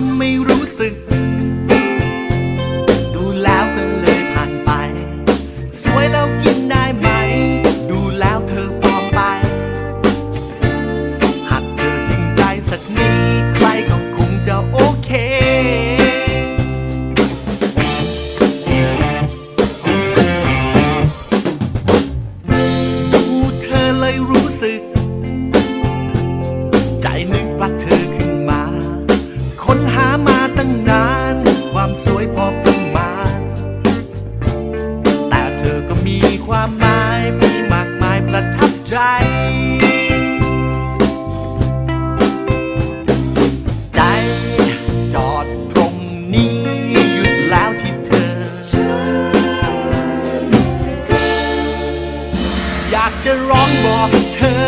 นไม่รู้สึก ดูแล้วก็เลยผ่านไป สวยแล้วกินได้ไหม ดูแล้วเธอฟอไป หากเธอจริงใจสักนี้ใครก็คงจะโอเค ดูเธอเลยรู้สึกามมายมีมากมายประทับใจ ใจจอดตรงนี้ หยุดแล้วที่เธอ อยากจะร้องบอกเธอ